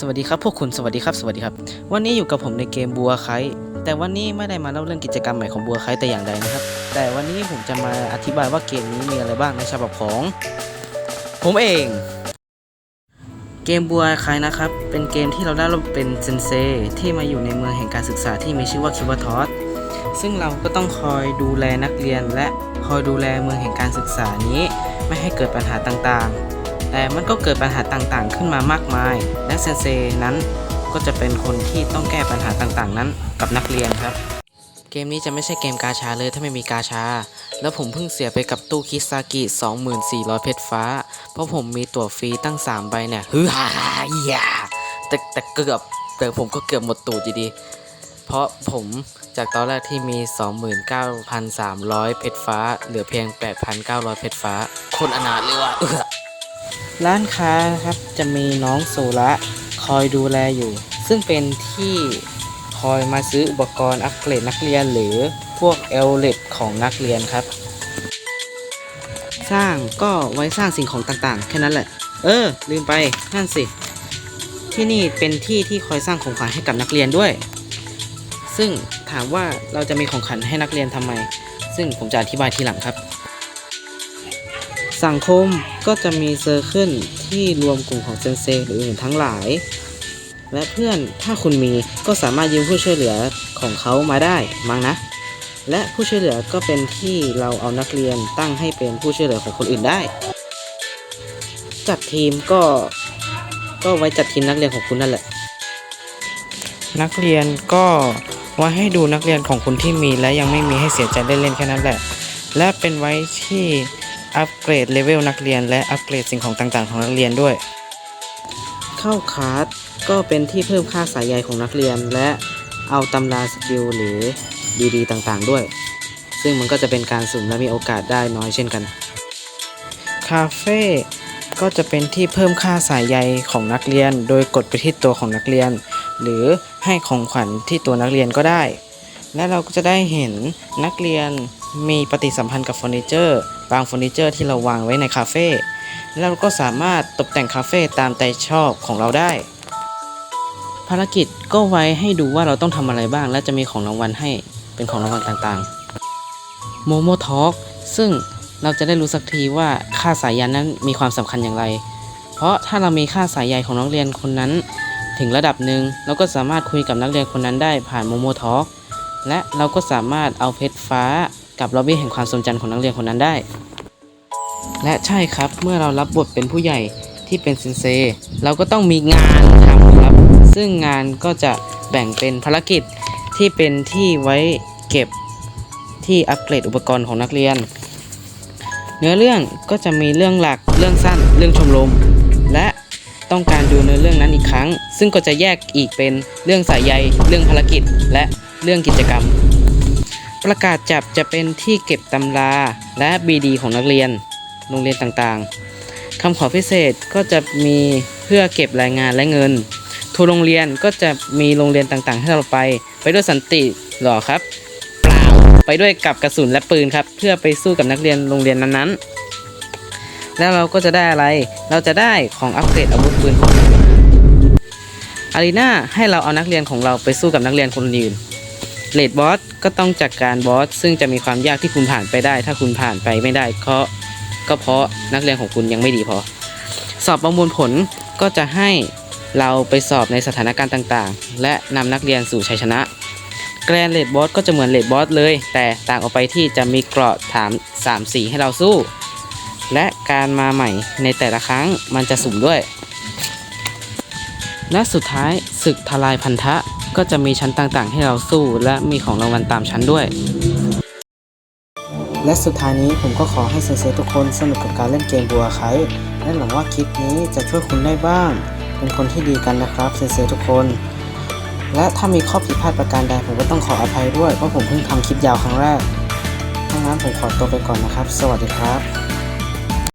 สวัสดีครับพวกคุณสวัสดีครับ สวัสดีครับ วันนี้อยู่กับผมในเกมบัวไคแต่วันนี้ไม่ได้มาเล่าเรื่องกิจกรรมใหม่ของบัวไคแต่อย่างใดนะครับ แต่วันนี้ผมจะมาอธิบายว่าเกมนี้มีอะไรบ้างในฉบับของ ผมเอง เกมบัวไคนะครับ เป็นเกมที่เราได้รับเป็นเซนเซที่มาอยู่ในเมืองแห่งการศึกษาที่มีชื่อว่าคิวาทอสซึ่งเราก็ต้องคอยดูแลนักเรียน และคอยดูแลเมืองแห่งการศึกษานี้ ไม่ให้เกิดปัญหาต่างๆ แต่มันก็เกิดปัญหาต่างๆ ขึ้นมามากมาย และเซนเซนั้นก็จะเป็นคนที่ต้องแก้ปัญหาต่างๆ นั้นกับนักเรียนครับ เกมนี้จะไม่ใช่เกมกาชาเลยถ้าไม่มีกาชา แล้วผมเพิ่งเสียไปกับตู้คิซากิ 2400 เพชรฟ้า เพราะผมมีตั๋วฟรีตั้ง 3 ใบเนี่ยฮือฮ่าอย่าแต่แต่เกือบแต่ผมก็เกือบหมดตูดอยู่ดี เพราะผมจากตอนแรกที่มี 29,300 เพชรฟ้า เหลือเพียง 8,900 เพชรฟ้า คนอนาถเลยว่ะ ร้านค้าครับจะมีน้องโซละคอยดูแลอยู่ ซึ่งเป็นที่คอยมาซื้ออุปกรณ์อัปเกรดนักเรียนหรือพวกเอลเลของนักเรียนครับ สร้างก็ไว้สร้างสิ่งของต่างๆ แค่นั้นแหละ เออ ลืมไปนั่นสิ ที่นี่เป็นที่ที่คอยสร้างของขวัญให้กับนักเรียนด้วย ซึ่งถามว่าเราจะมีของขวัญให้นักเรียนทำไม ซึ่งผมจะอธิบายทีหลังครับ สังคมก็จะมีเซอร์เคิลที่รวมกลุ่มของเซนเซหรืออื่นทั้งหลาย และเพื่อนถ้าคุณมีก็สามารถยืมผู้ช่วยเหลือของเขามาได้มั้งนะ และผู้ช่วยเหลือก็เป็นที่เราเอานักเรียนตั้งให้เป็นผู้ช่วยเหลือของคนอื่นได้ จัดทีมก็ก็ไว้จัดทีมนักเรียนของคุณนั่นแหละ นักเรียนก็ไว้ให้ดูนักเรียนของคุณที่มีและยังไม่มีให้เสียใจเล่นๆแค่นั้นแหละ และเป็นไว้ที่ อัปเกรดเลเวลนักเรียน และอัปเกรดสิ่งของต่างๆ ของนักเรียนด้วย เข้าคลาสก็เป็นที่เพิ่มค่าสายใยของนักเรียน และเอาตำราสกิลหรือดีๆต่างๆด้วย ซึ่งมันก็จะเป็นการสุ่มและมีโอกาสได้น้อยเช่นกัน คาเฟ่ก็จะเป็นที่เพิ่มค่าสายใยของนักเรียน โดยกดไปที่ตัวของนักเรียน หรือให้ของขวัญที่ตัวนักเรียนก็ได้ และเราก็จะได้เห็นนักเรียนมีปฏิสัมพันธ์กับเฟอร์นิเจอร์ บางเฟอร์นิเจอร์ที่เราวางไว้ในคาเฟ่แล้วเราก็สามารถตกแต่งคาเฟ่ตามใจชอบของเราได้ ภารกิจก็ไว้ให้ดูว่าเราต้องทำอะไรบ้าง และจะมีของรางวัลให้เป็นของรางวัลต่างๆโมโมทอ k ซึ่งเราจะได้รู้สักทีว่าค่าสายยันนั้นมีความสำคัญอย่างไร เพราะถ้าเรามีค่าสายใยของนักเรียนคนนั้น ถึงระดับหนึ่งเราก็สามารถคุยกับนักเรียนคนนั้นได้ผ่านโมโมทอ k และเราก็สามารถเอาเพชรฟ้า กับล็อบบี้แห่งความทรงจำของนักเรียนคนนั้นได้ และใช่ครับเมื่อเรารับบทเป็นผู้ใหญ่ที่เป็นเซนเซ เราก็ต้องมีงานทำครับ ซึ่งงานก็จะแบ่งเป็นภารกิจที่เป็นที่ไว้เก็บที่อัปเกรดอุปกรณ์ของนักเรียน เนื้อเรื่องก็จะมีเรื่องหลักเรื่องสั้นเรื่องชมรม และต้องการดูเนื้อเรื่องนั้นอีกครั้ง ซึ่งก็จะแยกอีกเป็นเรื่องสายใยเรื่องภารกิจและเรื่องกิจกรรม ประกาศจับจะเป็นที่เก็บตำราและบีดีของนักเรียน โรงเรียนต่างๆคำขอพิเศษก็จะมีเพื่อเก็บรายงานและเงินทัวร์โรงเรียนก็จะมีโรงเรียนต่างๆ ให้เราไป ไปด้วยสันติหรอครับ เปล่า ไปด้วยกับกระสุนและปืนครับ เพื่อไปสู้กับนักเรียนโรงเรียนนั้นๆ แล้วเราก็จะได้อะไร เราจะได้ของอัปเกรดอาวุธปืนของอารีนาให้เราเอานักเรียนของเราไปสู้กับนักเรียนคนอื่น เลดบอสก็ต้องจัดการบอสซึ่งจะมีความยากที่คุณผ่านไปได้ ถ้าคุณผ่านไปไม่ได้เพราะก็เพราะนักเรียนของคุณยังไม่ดีพอ สอบประมวลผลก็จะให้เราไปสอบในสถานการณ์ต่างๆ และนำนักเรียนสู่ชัยชนะ แกรนเลดบอสก็จะเหมือนเลดบอสเลย แต่ต่างออกไปที่จะมีเกราะถาม3สีให้เราสู้ และการมาใหม่ในแต่ละครั้งมันจะสุ่มด้วย และสุดท้ายศึกทลายพันธะ ก็จะมีชั้นต่างๆ ให้เราสู้และมีของรางวัลตามชั้นด้วย และสุดท้ายนี้ผมก็ขอให้เซๆทุกคนสนุกกับการเล่นเกมบัวไคและหวังว่าคลิปนี้จะช่วยคุณได้บ้าง เป็นคนที่ดีกันนะครับเซๆทุกคน และถ้ามีข้อผิดพลาดประการใดผมก็ต้องขออภัยด้วยเพราะผมเพิ่งทำคลิปยาวครั้งแรกถ้างั้นผมขอตัวไปก่อนนะครับ สวัสดีครับ